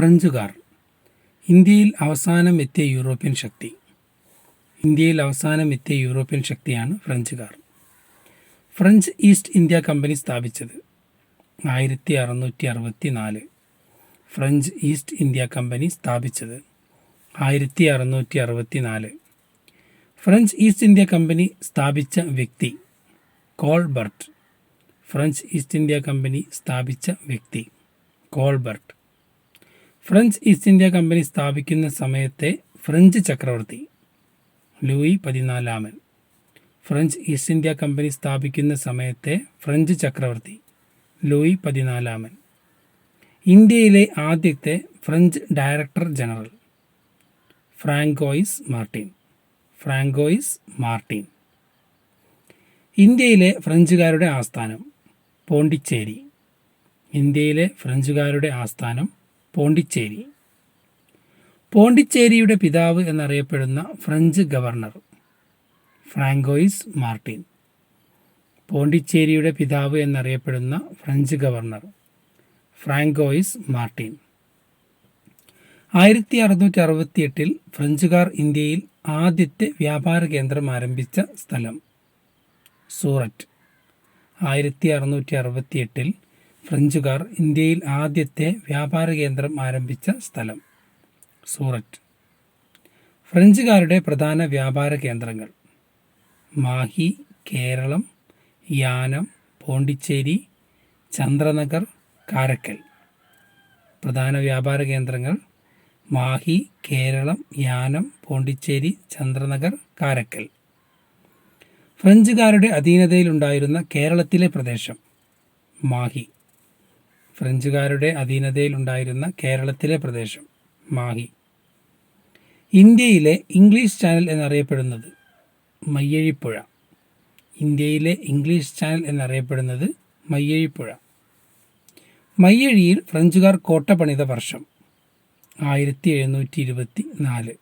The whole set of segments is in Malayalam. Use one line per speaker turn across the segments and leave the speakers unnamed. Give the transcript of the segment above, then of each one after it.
ഫ്രഞ്ചുകാർ. ഇന്ത്യയിൽ അവസാനം എത്തിയ യൂറോപ്യൻ ശക്തി. ഇന്ത്യയിൽ അവസാനം എത്തിയ യൂറോപ്യൻ ശക്തിയാണ് ഫ്രഞ്ചുകാർ. ഫ്രഞ്ച് ഈസ്റ്റ് ഇന്ത്യ കമ്പനി സ്ഥാപിച്ചത് ആയിരത്തി അറുന്നൂറ്റി അറുപത്തി നാല് ഫ്രഞ്ച് ഈസ്റ്റ് ഇന്ത്യ കമ്പനി സ്ഥാപിച്ചത് ആയിരത്തി അറുന്നൂറ്റി അറുപത്തി നാല് ഫ്രഞ്ച് ഈസ്റ്റ് ഇന്ത്യ കമ്പനി സ്ഥാപിച്ച വ്യക്തി Colbert. French East India company സ്ഥാപിച്ച വ്യക്തി Colbert. French East India company സ്ഥാപിക്കുന്ന സമയത്തെ ഫ്രഞ്ച് ചക്രവർത്തി ലൂയി പതിനാലാമൻ. ഫ്രഞ്ച് ഈസ്റ്റ് ഇന്ത്യ കമ്പനി സ്ഥാപിക്കുന്ന സമയത്തെ ഫ്രഞ്ച് ചക്രവർത്തി ലൂയി പതിനാലാമൻ. ഇന്ത്യയിലെ ആദ്യത്തെ French director general Francois Martin. Francois Martin. ഇന്ത്യയിലെ ഫ്രഞ്ചുകാരുടെ ആസ്ഥാനം പോണ്ടിച്ചേരി. ഇന്ത്യയിലെ ഫ്രഞ്ചുകാരുടെ ആസ്ഥാനം പോണ്ടിച്ചേരി. പോണ്ടിച്ചേരിയുടെ പിതാവ് എന്നറിയപ്പെടുന്ന ഫ്രഞ്ച് ഗവർണർ ഫ്രാങ്കോയിസ് മാർട്ടിൻ. പോണ്ടിച്ചേരിയുടെ പിതാവ് എന്നറിയപ്പെടുന്ന ഫ്രഞ്ച് ഗവർണർ ഫ്രാങ്കോയിസ് മാർട്ടിൻ. ആയിരത്തി അറുന്നൂറ്റി അറുപത്തി എട്ടിൽ ഫ്രഞ്ചുകാർ ഇന്ത്യയിൽ ആദ്യത്തെ വ്യാപാര കേന്ദ്രം ആരംഭിച്ച സ്ഥലം സൂററ്റ്. ആയിരത്തി അറുന്നൂറ്റി അറുപത്തി എട്ടിൽ ഫ്രഞ്ചുകാർ ഇന്ത്യയിൽ ആദ്യത്തെ വ്യാപാര കേന്ദ്രം ആരംഭിച്ച സ്ഥലം സൂററ്റ്. ഫ്രഞ്ചുകാരുടെ പ്രധാന വ്യാപാര കേന്ദ്രങ്ങൾ മാഹി കേരളം യാനം പോണ്ടിച്ചേരി ചന്ദ്രനഗർ കാരക്കൽ. പ്രധാന വ്യാപാര കേന്ദ്രങ്ങൾ മാഹി കേരളം യാനം പോണ്ടിച്ചേരി ചന്ദ്രനഗർ കാരക്കൽ. ഫ്രഞ്ചുകാരുടെ അധീനതയിലുണ്ടായിരുന്ന കേരളത്തിലെ പ്രദേശം മാഹി. ഫ്രഞ്ചുകാരുടെ അധീനതയിലുണ്ടായിരുന്ന കേരളത്തിലെ പ്രദേശം മാഹി. ഇന്ത്യയിലെ ഇംഗ്ലീഷ് ചാനൽ എന്നറിയപ്പെടുന്നത് മയ്യഴിപ്പുഴ. ഇന്ത്യയിലെ ഇംഗ്ലീഷ് ചാനൽ എന്നറിയപ്പെടുന്നത് മയ്യഴിപ്പുഴ. മയ്യഴിയിൽ ഫ്രഞ്ചുകാർ കോട്ട പണിത വർഷം ആയിരത്തി എഴുന്നൂറ്റി ഇരുപത്തി നാല്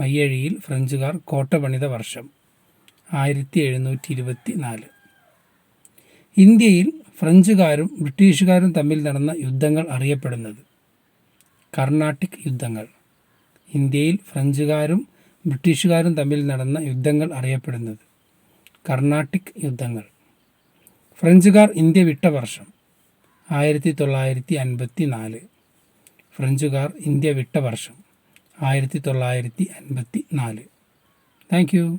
മയ്യഴിയിൽ ഫ്രഞ്ചുകാർ കോട്ട പണിത വർഷം ആയിരത്തി എഴുന്നൂറ്റി ഇരുപത്തി നാല് ഇന്ത്യയിൽ ഫ്രഞ്ചുകാരും ബ്രിട്ടീഷുകാരും തമ്മിൽ നടന്ന യുദ്ധങ്ങൾ അറിയപ്പെടുന്നത്. കർണാട്ടിക് യുദ്ധങ്ങൾ. ഇന്ത്യയിൽ ഫ്രഞ്ചുകാരും ബ്രിട്ടീഷുകാരും തമ്മിൽ നടന്ന യുദ്ധങ്ങൾ അറിയപ്പെടുന്നത്. കർണാട്ടിക് യുദ്ധങ്ങൾ. ഫ്രഞ്ചുകാർ ഇന്ത്യ വിട്ട വർഷം ആയിരത്തി തൊള്ളായിരത്തി അൻപത്തി നാല് ഫ്രഞ്ചുകാർ ഇന്ത്യ വിട്ട വർഷം ആയിരത്തി തൊള്ളായിരത്തി അൻപത്തി നാല് താങ്ക് യു.